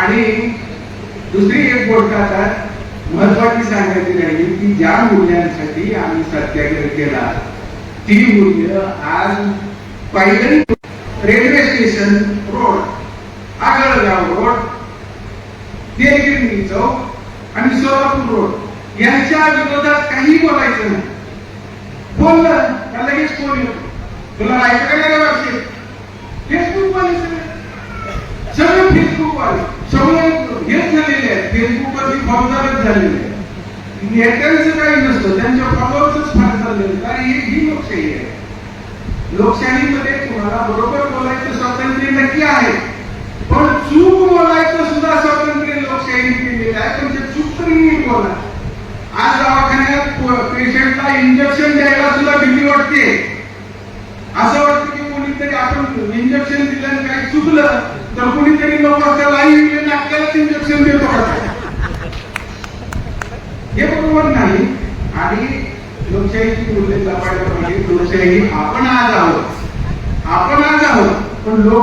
आणि दुसरी एक गोष्ट आता महत्वाची सांगायची राहिली की ज्या मूल्यांसाठी आम्ही सत्याग्रह केला ती मूल्य आज पहिल्यांदा railway station road Agalgaon road Devgiri चौक आणि सोलापूर रोड. यांच्या विरोधात काही बोलायचं नाही. बोललं का लगेच कोण येतो? तुला राहायचं का नाही वर्षी फेसबुक वाले सगळे सगळे फेसबुक वाले सगळे हेच झालेले आहेत. फेसबुकवरती फौजदारच झालेले आहेत. नेत्यांचं काही नसतं. त्यांच्या फॉलोअर्सच फार चाललेलं कारण हे ही लोकशाही आहे. लोकशाहीमध्ये तुम्हाला बरोबर बोलायचं स्वातंत्र्य नक्की आहे. पण चूक बोलायचं सुद्धा स्वातंत्र्य लोकशाही दिलेलं आहे. पण ते चूक तरी नीट बोला आज दवाखान्यात पेशंटला इंजेक्शन द्यायला सुद्धा भीती वाटते. असं वाटतं की कोणीतरी आपण इंजेक्शन दिलं आणि काही चुकलं तर कोणीतरी येऊन आपल्यालाच हे बरोबर नाही. आणि लोकशाहीची मूल्य जपायला पाहिजे लोकशाही आपण आज आहोत. आपण आज आहोत. पण लोक